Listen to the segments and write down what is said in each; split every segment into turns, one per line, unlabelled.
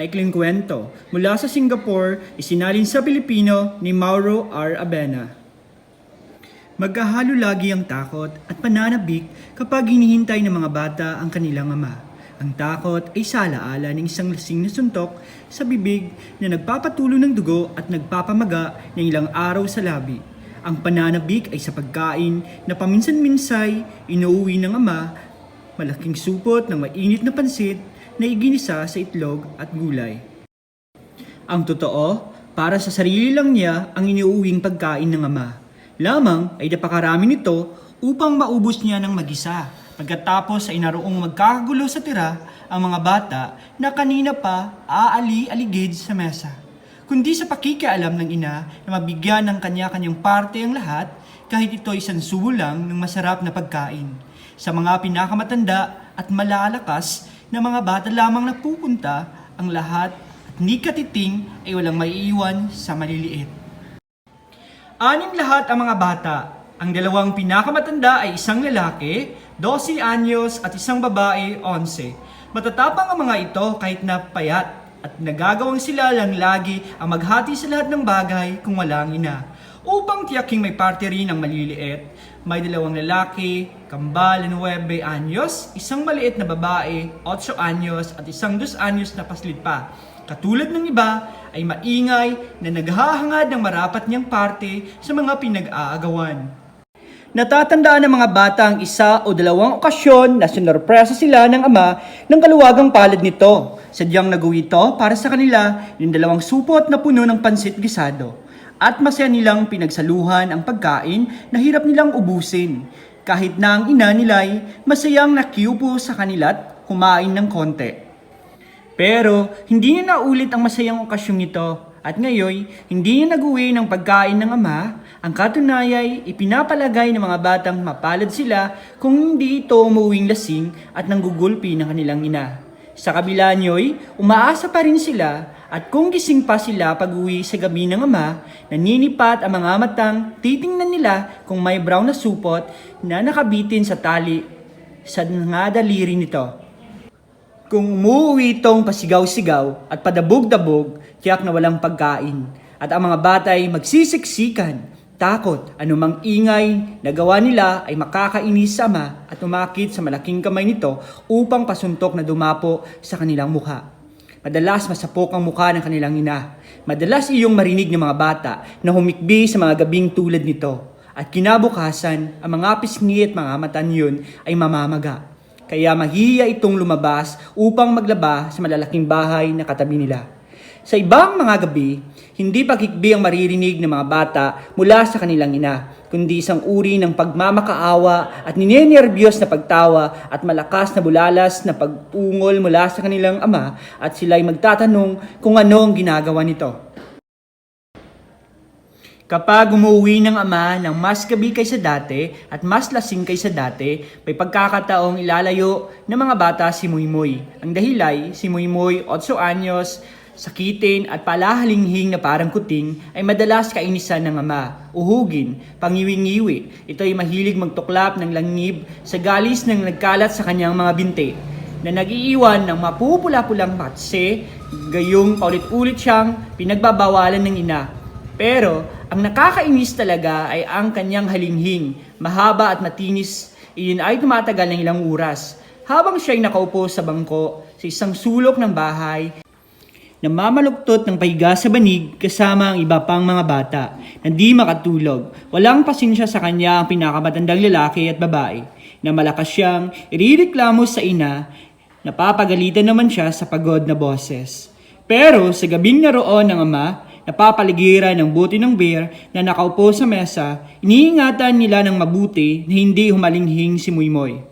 maikling kwento. Mula sa Singapore, isinalin sa Pilipino ni Mauro R. Abena. Magkahalo lagi ang takot at pananabik kapag hinihintay ng mga bata ang kanilang ama. Ang takot ay salaala ng isang lasing na suntok sa bibig na nagpapatulo ng dugo at nagpapamaga ng ilang araw sa labi. Ang pananabik ay sa pagkain na paminsan-minsay inuuwi ng ama, malaking supot ng mainit na pansit na iginisa sa itlog at gulay. Ang totoo, para sa sarili lang niya ang iniuwing pagkain ng ama. Lamang ay napakarami nito upang maubos niya ng mag-isa. Pagkatapos ay naroong magkakagulo sa tira ang mga bata na kanina pa aali-aligid sa mesa. Kundi sa pakikialam ng ina na mabigyan ng kanya-kanyang parte ang lahat kahit ito sansubo lang ng masarap na pagkain. Sa mga pinakamatanda at malalakas na mga bata lamang napupunta ang lahat at ni ay walang maiiwan sa maliliit. Anim lahat ang mga bata. Ang dalawang pinakamatanda ay isang lalaki, 12 anyos at isang babae, 11. Matatapang ang mga ito kahit na payat at nagagawang sila lang lagi ang maghati sa lahat ng bagay kung walang ina. Upang tiyaking may parte rin ang maliliit, may dalawang lalaki, kambal, 9 anyos, isang maliit na babae, 8 anyos at isang 2 anyos na paslit pa. Katulad ng iba, ay maingay na naghahangad ng marapat niyang parte sa mga pinag-aagawan. Natatandaan ng mga bata ang isa o dalawang okasyon na sinurpresa sila ng ama ng kaluwagang palad nito. Sadyang naguwi ito para sa kanila yung dalawang supot na puno ng pansit gisado. At masaya nilang pinagsaluhan ang pagkain na hirap nilang ubusin. Kahit na ang ina nila'y masayang nakiupo sa kanila't kumain ng konti. Pero hindi niya naulit ang masayang okasyong ito at ngayon hindi niya nag-uwi ng pagkain ng ama. Ang katunayay ipinapalagay ng mga batang mapalad sila kung hindi ito umuwing lasing at nanggugulpi ng kanilang ina. Sa kabila niyo'y umaasa pa rin sila at kung gising pa sila pag uwi sa gabi ng ama, naninipat ang mga matang titingnan nila kung may brown na supot na nakabitin sa tali sa nga daliri nito. Kung umuwi itong pasigaw-sigaw at padabog-dabog, tiyak na walang pagkain. At ang mga bata ay magsisiksikan, takot, anumang ingay na gawa nila ay makakainis sa ama at umakit sa malaking kamay nito upang pasuntok na dumapo sa kanilang mukha. Madalas masapok ang mukha ng kanilang ina. Madalas iyong marinig ng mga bata na humikbi sa mga gabing tulad nito. At kinabukasan, ang mga pisngi at mga matan yun ay mamamaga. Kaya mahiya itong lumabas upang maglaba sa malalaking bahay na katabi nila. Sa ibang mga gabi, hindi pagkikbi ang maririnig ng mga bata mula sa kanilang ina, kundi isang uri ng pagmamakaawa at ninenervyos na pagtawa at malakas na bulalas na pag-ungol mula sa kanilang ama at sila'y magtatanong kung ano ang ginagawa nito. Kapag umuwi ng ama ng mas gabi kaysa dati at mas lasing kaysa dati, may pagkakataong ilalayo ng mga bata si Muymoy. Ang dahilay, si Muymoy, 8 anyos, sakitin at palahalinghing na parang kuting ay madalas kainisan ng ama, uhugin, pangiwi-ngiwi. Ito ay mahilig magtuklap ng langib sa galis ng nagkalat sa kanyang mga binti na nag-iiwan ng mapupula-pulang matse, gayong paulit-ulit siyang pinagbabawalan ng ina. Pero ang nakakainis talaga ay ang kanyang halinghing, mahaba at matinis, iyon ay tumatagal ng ilang oras. Habang siya'y nakaupo sa bangko sa isang sulok ng bahay, namamaluktot ng pahiga sa banig kasama ang iba pang mga bata na di makatulog. Walang pasensya sa kanya ang pinakamatandang lalaki at babae na malakas siyang irireklamo sa ina napapagalitan naman siya sa pagod na boses. Pero sa gabing naroon ng ama, napapaligiran ng buti ng bear na nakaupo sa mesa, iniingatan nila ng mabuti na hindi humalinghing si Muymoy.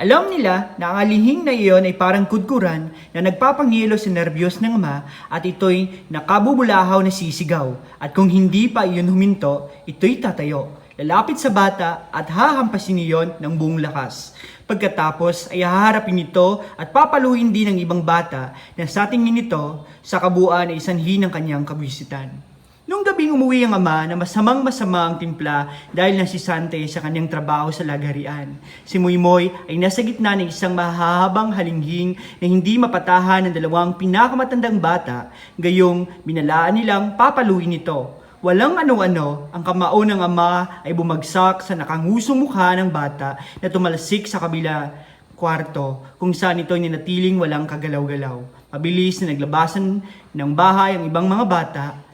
Alam nila na ang alihing na iyon ay parang kudkuran na nagpapangilo sa nerbiyos ng ama at ito'y nakabubulahaw na sisigaw. At kung hindi pa iyon huminto, ito'y tatayo. Lalapit sa bata at hahampasin iyon ng buong lakas. Pagkatapos ay haharapin ito at papaluin din ng ibang bata na sa tingin nito sa kabuuan ay isanhi ng kanyang kabisitan. Nung gabing umuwi ang ama na masamang masama ang timpla dahil nasisante sa kanyang trabaho sa lagarian. Si Muymoy ay nasa gitna ng isang mahahabang halinghing na hindi mapatahan ng dalawang pinakamatandang bata, gayong binalaan nilang papaluin ito. Walang ano-ano, ang kamao ng ama ay bumagsak sa nakangusong mukha ng bata na tumalasik sa kabila kwarto kung saan ito ninatiling walang kagalaw-galaw. Mabilis na naglabasan ng bahay ang ibang mga bata,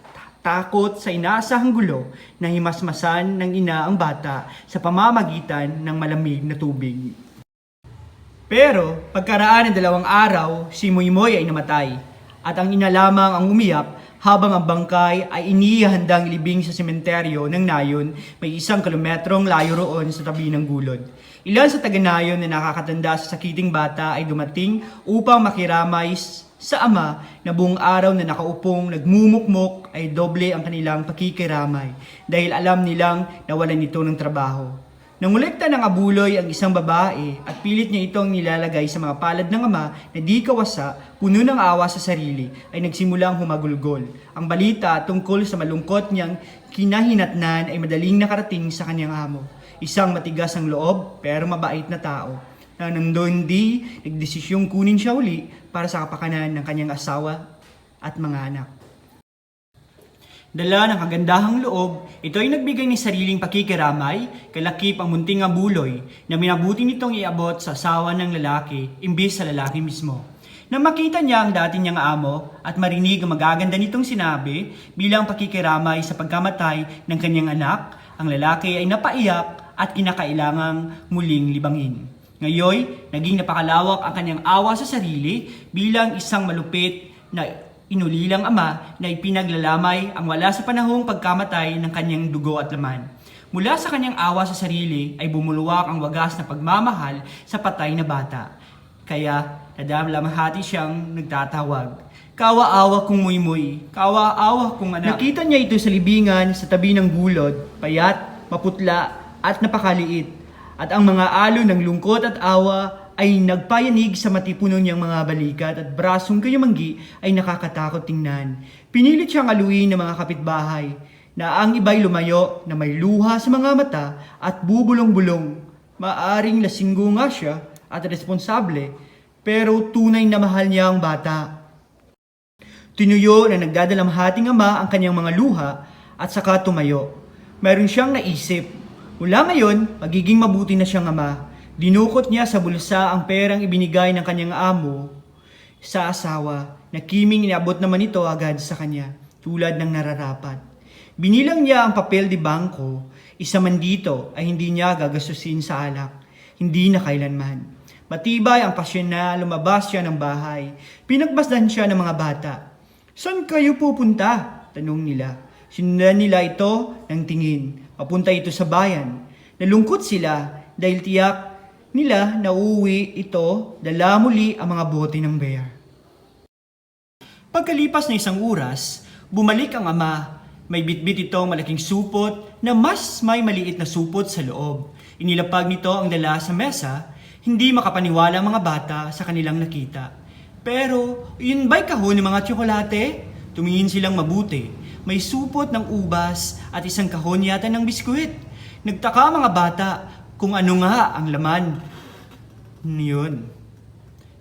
takot sa inaasahang gulo na himasmasan ng ina ang bata sa pamamagitan ng malamig na tubig. Pero pagkaraan ng dalawang araw, si Muymoy ay namatay at ang ina lamang ang umiyak habang ang bangkay ay inihandang ilibing sa sementeryo ng Nayon may isang kilometrong layo roon sa tabi ng gulod. Ilan sa taga-Nayon na nakakatanda sa sakiting bata ay dumating upang makiramay sa ama na buong araw na nakaupong nagmumukmok ay doble ang kanilang pakikiramay dahil alam nilang nawalan ito ng trabaho. Nangulekta ng abuloy ang isang babae at pilit niya itong nilalagay sa mga palad ng ama na di kawasa, puno ng awa sa sarili, ay nagsimulang humagulgol. Ang balita tungkol sa malungkot niyang kinahinatnan ay madaling nakarating sa kanyang amo. Isang matigas ang loob pero mabait na tao na nang doon di nagdesisyong kunin siya uli para sa kapakanan ng kanyang asawa at mga anak. Dala ng kagandahang loob, ito ay nagbigay ng sariling pakikiramay, kalakip ang munting abuloy na minabuti nitong iabot sa asawa ng lalaki imbis sa lalaki mismo. Nang makita niya ang dati niyang amo at marinig ang magaganda nitong sinabi bilang pakikiramay sa pagkamatay ng kanyang anak, ang lalaki ay napaiyak at kinakailangang muling libangin. Ngayoy, naging napakalawak ang kanyang awa sa sarili bilang isang malupit na inulilang ama na ipinaglalamay ang wala sa panahong pagkamatay ng kanyang dugo at laman. Mula sa kanyang awa sa sarili ay bumuluwak ang wagas na pagmamahal sa patay na bata. Kaya nadamlamahati siyang nagtatawag. Kawa-awa kong muy-muy, kawa-awa kong anak. Nakita niya ito sa libingan sa tabi ng gulod, payat, maputla at napakaliit. At ang mga alo ng lungkot at awa ay nagpayanig sa matipuno niyang mga balikat at brasong kayumanggi ay nakakatakot tingnan. Pinilit siyang aluin ng mga kapitbahay na ang iba'y lumayo na may luha sa mga mata at bubulong-bulong. Maaring lasinggo nga siya at responsable pero tunay na mahal niya ang bata. Tinuyo na nagdadalamhating ama ang kanyang mga luha at saka tumayo. Mayroon siyang naisip. Mula ngayon, magiging mabuti na siyang ama. Dinukot niya sa bulsa ang perang ibinigay ng kanyang amo sa asawa na kiming inabot naman ito agad sa kanya tulad ng nararapat. Binilang niya ang papel di bangko, isa man dito ay hindi niya gagastusin sa alak, hindi na kailanman. Matibay ang pasyon na lumabas siya ng bahay. Pinagbasdan siya ng mga bata. Saan kayo pupunta? Tanong nila. Sinundan nila ito ng tingin. Papunta ito sa bayan. Nalungkot sila dahil tiyak nila na uuwi ito dala muli ang mga bote ng bear. Pagkalipas ng isang oras, bumalik ang ama. May bitbit ito malaking supot na mas may maliit na supot sa loob. Inilapag nito ang dala sa mesa, hindi makapaniwala ang mga bata sa kanilang nakita. Pero, yun ba'y kahon ng mga tsokolate? Tumingin silang mabuti. May supot ng ubas at isang kahon yata ng biskwit. Nagtaka mga bata kung ano nga ang laman. Yun.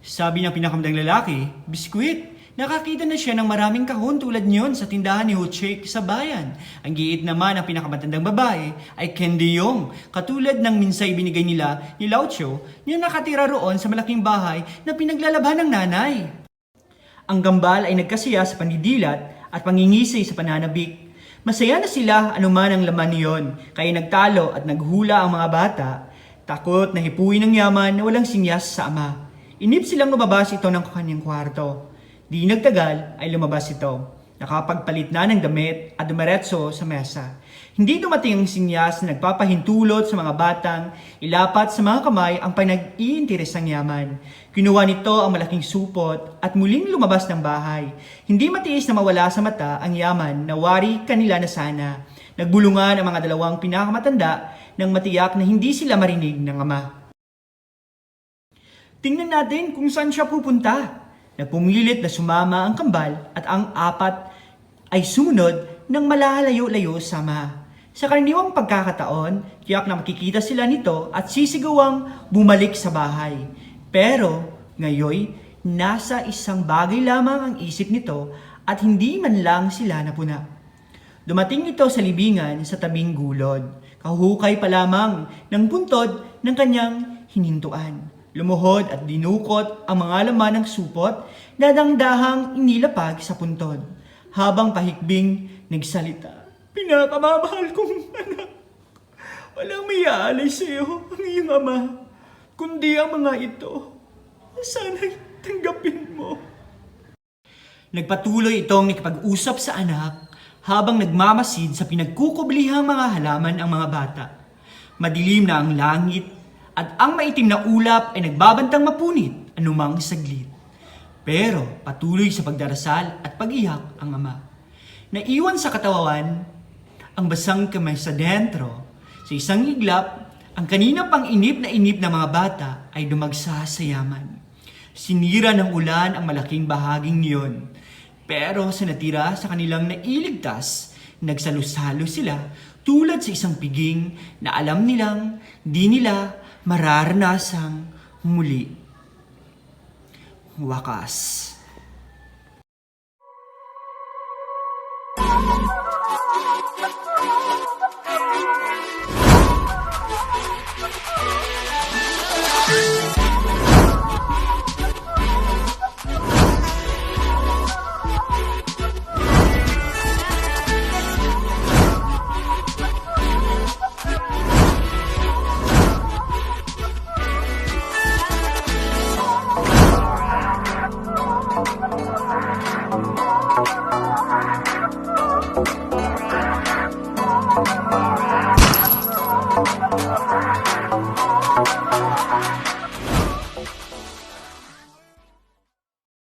Sabi ng pinakamdang lalaki, biskwit. Nakakita na siya ng maraming kahon tulad niyon sa tindahan ni Huchik sa bayan. Ang giit naman ng pinakamatandang babae ay Candy Yong, katulad ng minsay binigay nila ni Lao Chio na nakatira roon sa malaking bahay na pinaglalabhan ng nanay. Ang gambal ay nagkasiya sa pandidilat at pangingisi sa pananabik. Masaya na sila anuman ang laman niyon, kaya nagtalo at naghula ang mga bata. Takot na hipuin ng yaman na walang sinyas sa ama. Inip silang lumabas ito ng kanyang kwarto. Di nagtagal ay lumabas ito. Nakapagpalit na ng damit at dumiretso sa mesa. Hindi dumating ang sinyas na nagpapahintulot sa mga batang ilapat sa mga kamay ang panag-iinteres ng yaman. Kinuha nito ang malaking supot at muling lumabas ng bahay. Hindi matiis na mawala sa mata ang yaman na wari kanila na sana. Nagbulungan ang mga dalawang pinakamatanda nang matiyak na hindi sila marinig ng ama. Tingnan natin kung saan siya pupunta. Nagpumilit na sumama ang kambal at ang apat ay sumunod ng malalayo-layo sa ama. Sa karaniwang pagkakataon, tiyak na makikita sila nito at sisigawang bumalik sa bahay. Pero ngayoy, nasa isang bagay lamang ang isip nito at hindi man lang sila napuna. Dumating ito sa libingan sa tabing gulod. Kahukay pa lamang ng puntod ng kanyang hinintuan. Lumuhod at dinukot ang mga laman ng supot na dangdahang inilapag sa puntod. Habang pahikbing nagsalita. Pinakamamahal kong anak. Walang may aalay sa iyo ang iyong ama, kundi ang mga ito. Sana'y tanggapin mo. Nagpatuloy itong nakipag-usap sa anak habang nagmamasid sa pinagkukublihang mga halaman ang mga bata. Madilim na ang langit at ang maitim na ulap ay nagbabantang mapunit anumang saglit. Pero patuloy sa pagdarasal at pag-iyak ang ama. Naiwan sa katawan ang basang kamay sa dentro. Sa isang iglap, ang kanina pang inip na inip na mga bata ay dumagsa sa yaman. Sinira ng ulan ang malaking bahaging niyon. Pero sa natira sa kanilang nailigtas, nagsalusalo sila tulad sa isang piging na alam nilang di nila mararanasang muli. Wakas.